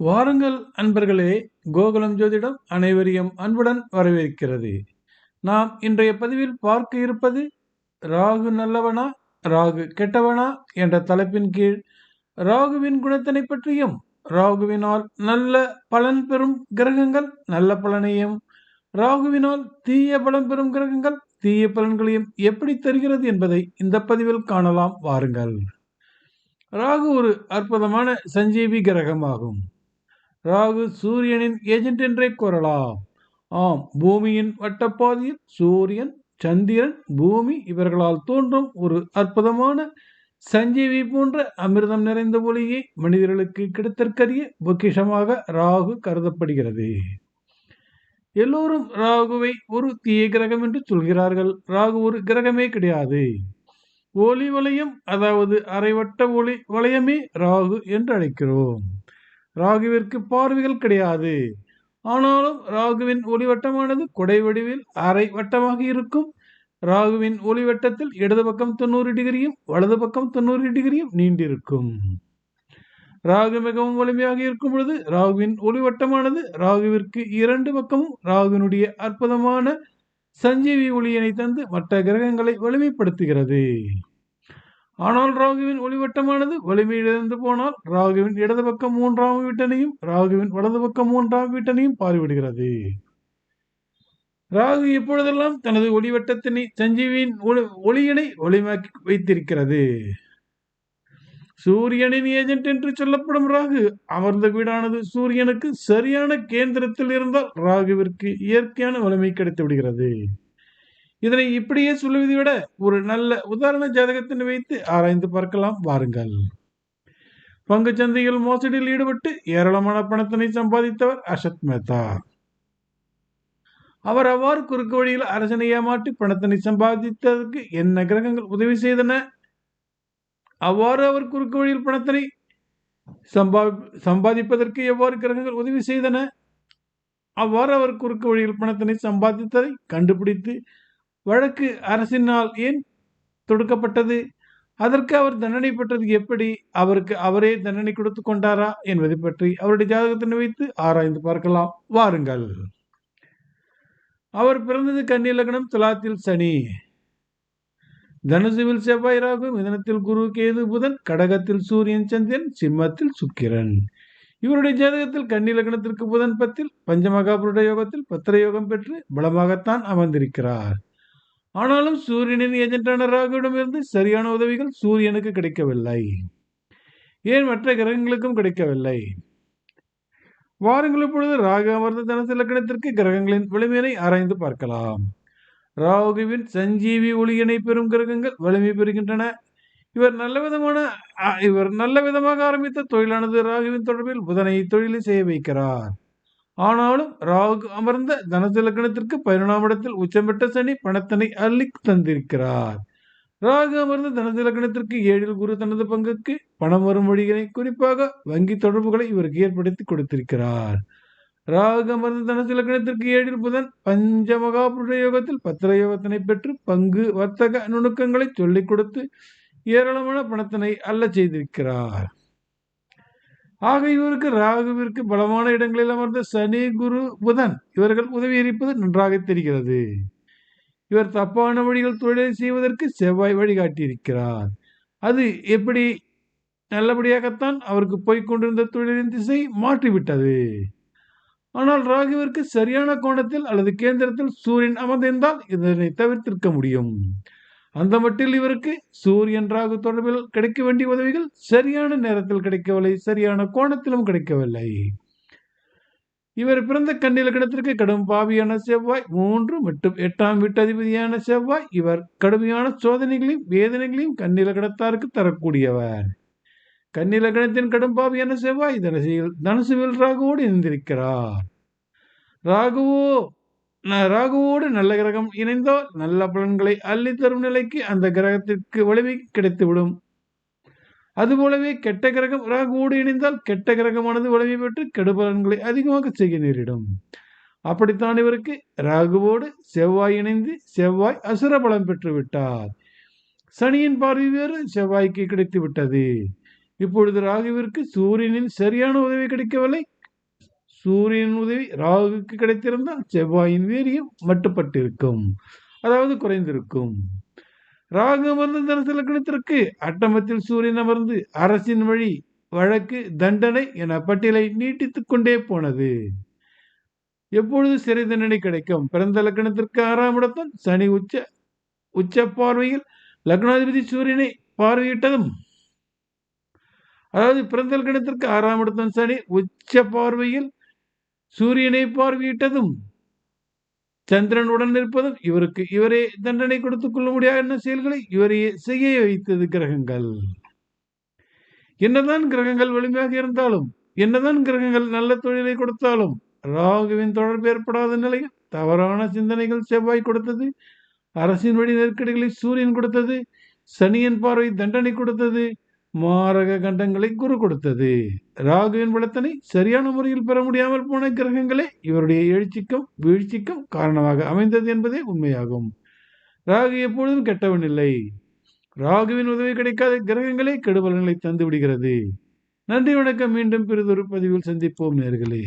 வாருங்கள் அன்பர்களே கோகுலம் ஜோதிடம் அனைவரையும் அன்புடன் வரவேற்கிறது. நாம் இன்றைய பதிவில் பார்க்க இருப்பது ராகு நல்லவனா ராகு கெட்டவனா என்ற தலைப்பின் கீழ் ராகுவின் குணத்தினை பற்றியும் ராகுவினால் நல்ல பலன் பெறும் கிரகங்கள் நல்ல பலனையும் ராகுவினால் தீய பலன் பெறும் கிரகங்கள் தீய பலன்களையும் எப்படி தருகிறது என்பதை இந்த பதிவில் காணலாம் வாருங்கள். ராகு ஒரு அற்புதமான சஞ்சீவி கிரகமாகும். ராகு சூரியனின் ஏஜென்ட் என்றே கூறலாம். ஆம் பூமியின் வட்டப்பாதையில் சூரியன் சந்திரன் பூமி இவர்களால் தோன்றும் ஒரு அற்புதமான சஞ்சீவி போன்ற அமிர்தம் நிறைந்த ஒளியை மனிதர்களுக்கு கிடைத்தற்கரிய பொக்கிஷமாக ராகு கருதப்படுகிறது. எல்லோரும் ராகுவை ஒரு தீய கிரகம் என்று சொல்கிறார்கள். ராகு ஒரு கிரகமே கிடையாது. ஒளி வளையம் அதாவது அரைவட்ட ஒளி வளையமே ராகு என்று அழைக்கிறோம். ராகுவிற்கு பார்வைகள் கிடையாது. ஆனாலும் ராகுவின் ஒளிவட்டமானது குடை வடிவில் அரை வட்டமாக இருக்கும். ராகுவின் ஒளிவட்டத்தில் இடது பக்கம் தொண்ணூறு டிகிரியும் வலது பக்கம் தொண்ணூறு டிகிரியும் நீண்டிருக்கும். ராகு மிகவும் வலிமையாக இருக்கும் பொழுது ராகுவின் ஒளிவட்டமானது ராகுவிற்கு இரண்டு பக்கமும் ராகுவினுடைய அற்புதமான சஞ்சீவி ஒளியினை தந்து மற்ற கிரகங்களை வலிமைப்படுத்துகிறது. ஆனால் ராகுவின் ஒளிவட்டமானது வலிமையிலிருந்து போனால் ராகுவின் இடது பக்கம் மூன்றாம் வீட்டனையும் ராகுவின் வலது பக்கம் மூன்றாம் வீட்டனையும் பாரிவிடுகிறது ராகு இப்பொழுதெல்லாம் தனது ஒளிவட்டத்தினை சஞ்சீவியின் ஒளியினை ஒளிமாக்கி வைத்திருக்கிறது? சூரியனின் ஏஜென்ட் என்று சொல்லப்படும் ராகு அமர்ந்த வீடானது சூரியனுக்கு சரியான கேந்திரத்தில் இருந்தால் ராகுவிற்கு இயற்கையான வலிமை கிடைத்து விடுகிறது இதனை இப்படியே சொல்லுவதை விட ஒரு நல்ல உதாரண ஜாதகத்தினை வைத்து ஆராய்ந்து பார்க்கலாம். வாருங்கள். பங்கு சந்தையில் மோசடியில் ஈடுபட்டு ஏராளமான பணத்தினை சம்பாதித்தவர் அசத் மேத்தா. அவர் அவ்வாறு குறுக்கு வழியில் அரசனை ஏமாற்றி பணத்தினை சம்பாதித்ததற்கு என்ன கிரகங்கள் உதவி செய்தன? அவ்வாறு அவர் குறுக்கு வழியில் பணத்தினை சம்பா சம்பாதிப்பதற்கு எவ்வாறு கிரகங்கள் உதவி செய்தன? அவ்வாறு அவர் குறுக்கு வழியில் பணத்தினை சம்பாதித்ததை கண்டுபிடித்து வழக்கு அரசினால் ஏன் தொடுக்கப்பட்டது? அதற்கு அவர் தண்டனை பெற்றது எப்படி? அவருக்கு அவரே தண்டனை கொடுத்து கொண்டாரா என்பதை பற்றி அவருடைய ஜாதகத்தினை வைத்து ஆராய்ந்து பார்க்கலாம். வாருங்கள். அவர் பிறந்தது கன்னி லக்னம் துலாத்தில் சனி. தனுசுவில் செவ்வாய் ராகு மிதனத்தில் குரு கேது புதன் கடகத்தில் சூரியன் சந்திரன் சிம்மத்தில் சுக்கிரன். இவருடைய ஜாதகத்தில் கன்னி லக்னத்திற்கு புதன் பத்தில் பஞ்சமகாபுருட யோகத்தில் பத்திர யோகம் பெற்று பலமாகத்தான் அமர்ந்திருக்கிறார். ஆனாலும் சூரியனின் ஏஜென்டான ராகுவிடமிருந்து சரியான உதவிகள் சூரியனுக்கு கிடைக்கவில்லை. ஏன் மற்ற கிரகங்களுக்கும் கிடைக்கவில்லை? வாருங்கள் இப்பொழுது ராகு அமர்ந்த தனசு லக்கணத்திற்கு கிரகங்களின் வலிமையினை ஆராய்ந்து பார்க்கலாம். ராகுவின் சஞ்சீவி ஒளியினை பெறும் கிரகங்கள் வலிமை பெறுகின்றன. இவர் நல்ல விதமான இவர் நல்ல விதமாக ஆரம்பித்த தொழிலானது ராகுவின் தொடர்பில் புதனை தொழிலை செய்ய வைக்கிறார். ஆனாலும் ராகு அமர்ந்த தனசு லக்னத்திற்கு பதினொன்றாம் இடத்தில் உச்சம் பெற்ற சனி பணத்தினை அள்ளி தந்திருக்கிறார். ராகு அமர்ந்த தனசு லக்னத்திற்கு ஏழில் குரு தனது பங்குக்கு பணம் வரும் வழிகளை குறிப்பாக வங்கி தொடர்புகளை இவருக்கு ஏற்படுத்தி கொடுத்திருக்கிறார். ராகு அமர்ந்த தனசு லக்னத்திற்கு ஏழில் புதன் பஞ்சமகாபுருட யோகத்தில் பத்திர யோகத்தினை பெற்று பங்கு வர்த்தக நுணுக்கங்களை சொல்லிக் கொடுத்து ஏராளமான பணத்தினை அல்ல செய்திருக்கிறார். ஆக இவருக்கு ராகுவிற்கு பலமான இடங்களில் அமர்ந்த சனி குரு புதன் இவர்கள் உதவி இருப்பது நன்றாக தெரிகிறது. இவர் தப்பான வழிகள் தொழிலை செய்வதற்கு செவ்வாய் வழிகாட்டியிருக்கிறார். அது எப்படி? நல்லபடியாகத்தான் அவருக்கு போய்கொண்டிருந்த தொழிலின் திசை மாற்றிவிட்டது. ஆனால் ராகுவிற்கு சரியான கோணத்தில் அல்லது கேந்திரத்தில் சூரியன் அமர்ந்திருந்தால் இதனை தவிர்த்திருக்க முடியும். அந்த மட்டில் இவருக்கு சூரியன் ராகு தொடர்பில் கிடைக்க வேண்டிய உதவிகள் சரியான நேரத்தில் கிடைக்கவில்லை சரியான கோணத்திலும் கிடைக்கவில்லை. இவர் பிறந்த கண்ணிலக்கணத்திற்கு கடும் பாவியான செவ்வாய் மூன்று மற்றும் எட்டாம் வீட்டு அதிபதியான செவ்வாய். இவர் கடுமையான சோதனைகளையும் வேதனைகளையும் கண்ணில கண்ணிலக்கணத்தாருக்கு தரக்கூடியவர். கண்ணிலக்கணத்தின் கடும் பாவியான செவ்வாய் தனசியில் தனுசுவில் ராகுவோடு இருந்திருக்கிறார் ராகுவோ ராகுவோடு நல்ல கிரகம் இணைந்தால் நல்ல பலன்களை அள்ளி தரும் நிலைக்கு அந்த கிரகத்திற்கு வலிமை கிடைத்துவிடும். அதுபோலவே கெட்ட கிரகம் ராகுவோடு இணைந்தால் கெட்ட கிரகமானது வலிமை பெற்று கெடு பலன்களை அதிகமாக செய்ய நேரிடும். அப்படித்தான் இவருக்கு ராகுவோடு செவ்வாய் இணைந்து செவ்வாய் அசுர பலம் பெற்று விட்டார் சனியின் பார்வை வேறு செவ்வாய்க்கு கிடைத்து விட்டது இப்பொழுது ராகுவிற்கு சூரியனின் சரியான உதவி கிடைக்கவில்லை. சூரியன் உதவி ராகுக்கு கிடைத்திருந்தால் செவ்வாயின் வீரியம் மட்டுப்பட்டிருக்கும். அதாவது குறைந்திருக்கும். ராகு அமர்ந்த தனுசு லக்னத்திற்கு அட்டமத்தில் சூரியன் அமர்ந்து அரசின் வழி வழக்கு தண்டனை என பட்டியலை நீட்டித்துக் கொண்டே போனது. எப்பொழுது சிறை தண்டனை கிடைக்கும்? பிறந்த லக்னத்திற்கு ஆறாம் இடத்தான் சனி உச்ச உச்ச பார்வையில் லக்னாதிபதி சூரியனை பார்வையிட்டதும். அதாவது பிறந்த லக்னத்திற்கு ஆறாம் இடத்தான் சனி உச்ச பார்வையில் சூரியனை பார்வையிட்டதும் சந்திரன் உடன் இருப்பதும் இவருக்கு இவரே தண்டனை கொடுத்துக் கொள்ள முடியாத செயல்களை? இவரையே செய்ய வைத்தது கிரகங்கள். என்னதான் கிரகங்கள் வலிமையாக இருந்தாலும் என்னதான் கிரகங்கள் நல்ல தொழிலை கொடுத்தாலும் ராகுவின் தொடர்பு ஏற்படாத நிலையில் தவறான சிந்தனைகள் செவ்வாய் கொடுத்தது அரசின் வழி நெருக்கடிகளை சூரியன் கொடுத்தது சனியின் பார்வை தண்டனை கொடுத்தது மாரக கண்டங்களை குரு கொடுத்தது. ராகுவின் பலத்தனை சரியான முறையில் பெற முடியாமல் போன கிரகங்களே இவருடைய எழுச்சிக்கும் வீழ்ச்சிக்கும் காரணமாக அமைந்தது என்பதே உண்மையாகும். ராகு எப்பொழுதும் கெட்டவன் இல்லை. ராகுவின் உதவி கிடைக்காத கிரகங்களே கெடுபலன்களை தந்து விடுகிறது நன்றி வணக்கம். மீண்டும் பிறிதொரு பதிவில் சந்திப்போம் நேர்களே.